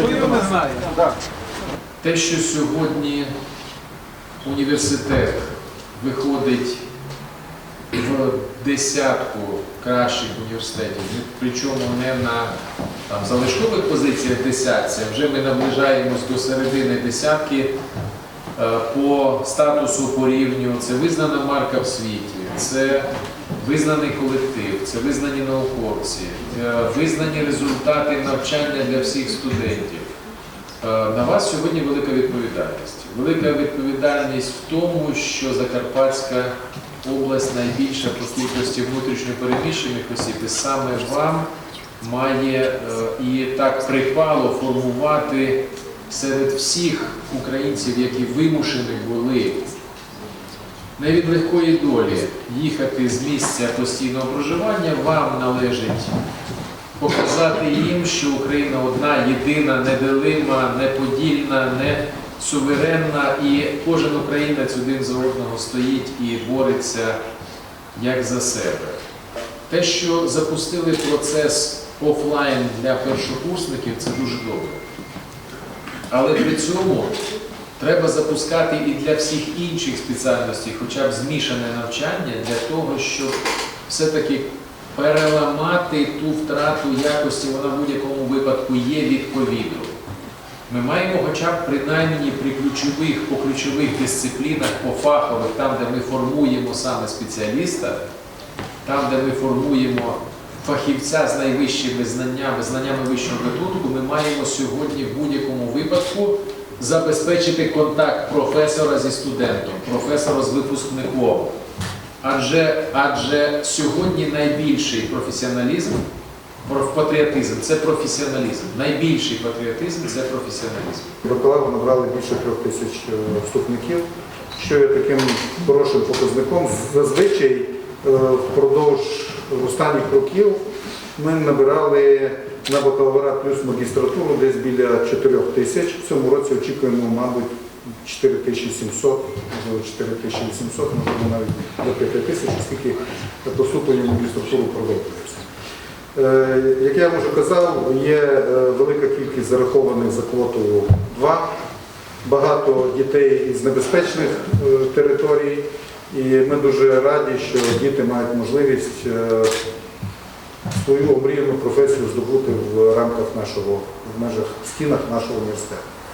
Тоді до нас. Те, що сьогодні університет виходить в десятку кращих університетів, причому не на там, залишкових позиціях десятці, а вже ми наближаємось до середини десятки по статусу, по рівню. Це визнана марка в світі, це визнаний колектив, це визнані науковці, е, визнані результати навчання для всіх студентів. Е, На вас сьогодні велика відповідальність. Велика відповідальність в тому, що Закарпатська область найбільша по кількості внутрішньо переміщених осіб, і саме вам має е, і так припало формувати серед всіх українців, які вимушені були не від легкої долі їхати з місця постійного проживання, вам належить показати їм, що Україна одна, єдина, неделима, неподільна, не суверенна, і кожен українець один за одного стоїть і бореться як за себе. Те, що запустили процес офлайн для першокурсників, це дуже добре. Але при цьому треба запускати і для всіх інших спеціальностей, хоча б змішане навчання, для того, щоб все-таки переламати ту втрату якості, вона в будь-якому випадку є від ковіду. Ми маємо хоча б принаймні при ключових, по ключових дисциплінах, по фахових, там, де ми формуємо саме спеціаліста, там, де ми формуємо фахівця з найвищими знаннями, знаннями вищого гатунку, ми маємо сьогодні в будь-якому випадку забезпечити контакт професора зі студентом, професора з випускником. Адже, адже сьогодні найбільший професіоналізм, патріотизм це професіоналізм. Найбільший патріотизм це професіоналізм. Бакалавру набрали більше трьох тисяч е, вступників, що є таким хорошим показником. Зазвичай е, впродовж останніх років ми набирали на бакалаврат плюс магістратуру десь біля 4 тисяч. В цьому році очікуємо, мабуть, 4700, можливо 4800, можливо навіть до 5 тисяч, оскільки поступлення в магістратуру продовжується. Е, Як я вже казав, є е, велика кількість зарахованих за квотою 2, багато дітей із небезпечних е, територій, і ми дуже раді, що діти мають можливість е, свою омріяну професію здобути в рамках нашого, в межах стінах нашого університету.